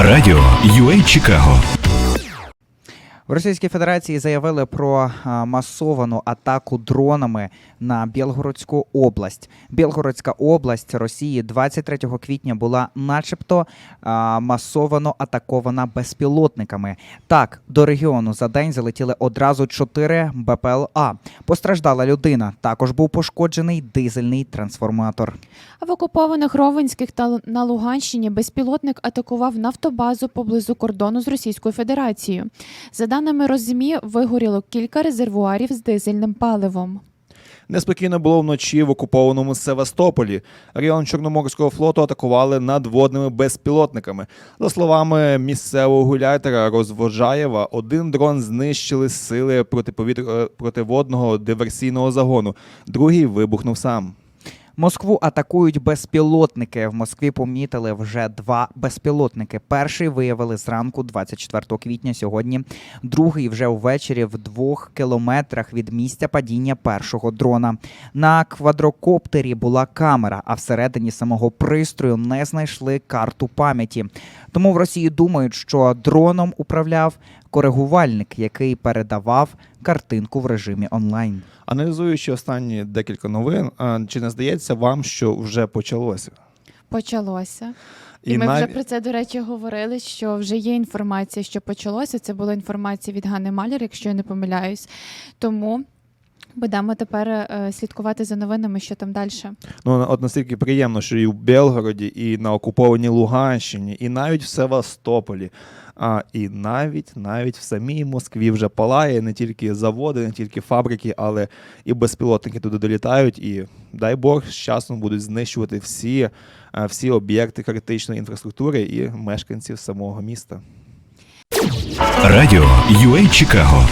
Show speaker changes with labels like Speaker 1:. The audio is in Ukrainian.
Speaker 1: Радіо UA Чикаго.
Speaker 2: В Російській Федерації заявили про масовану атаку дронами на Білгородську область. Білгородська область Росії 23 квітня була, начебто, масовано атакована безпілотниками. Так, до регіону за день залетіли одразу чотири БПЛА. Постраждала людина. Також був пошкоджений дизельний трансформатор.
Speaker 3: В окупованих Ровенських та на Луганщині безпілотник атакував нафтобазу поблизу кордону з Російською Федерацією. За даними Розмі, вигоріло кілька резервуарів з дизельним паливом.
Speaker 4: Неспокійно було вночі в окупованому Севастополі. Район Чорноморського флоту атакували надводними безпілотниками. За словами місцевого гуляйтера Розвожаєва, один дрон знищили сили протиповітр... противодного диверсійного загону. Другий вибухнув сам.
Speaker 2: Москву атакують безпілотники. В Москві помітили вже два безпілотники. Перший виявили зранку, 24 квітня сьогодні. Другий вже ввечері в двох кілометрах від місця падіння першого дрона. На квадрокоптері була камера, а всередині самого пристрою не знайшли карту пам'яті. Тому в Росії думають, що дроном управляв коригувальник, який передавав картинку в режимі онлайн.
Speaker 4: Аналізуючи останні декілька новин, чи не здається вам, що вже почалося?
Speaker 3: Почалося. І, ми вже про це, до речі, говорили, що вже є інформація, що почалося. Це була інформація від Ганни Маляр, якщо я не помиляюсь. Тому будемо тепер е, слідкувати за новинами, що там далі.
Speaker 4: Ну, от настільки приємно, що і в Белгороді, і на окупованій Луганщині, і навіть в Севастополі, а і навіть навіть в самій Москві вже палає не тільки заводи, не тільки фабрики, але і безпілотники туди долітають. І дай Бог з часом будуть знищувати всі, е, всі об'єкти критичної інфраструктури і мешканців самого міста.
Speaker 1: Радіо UA Чикаго.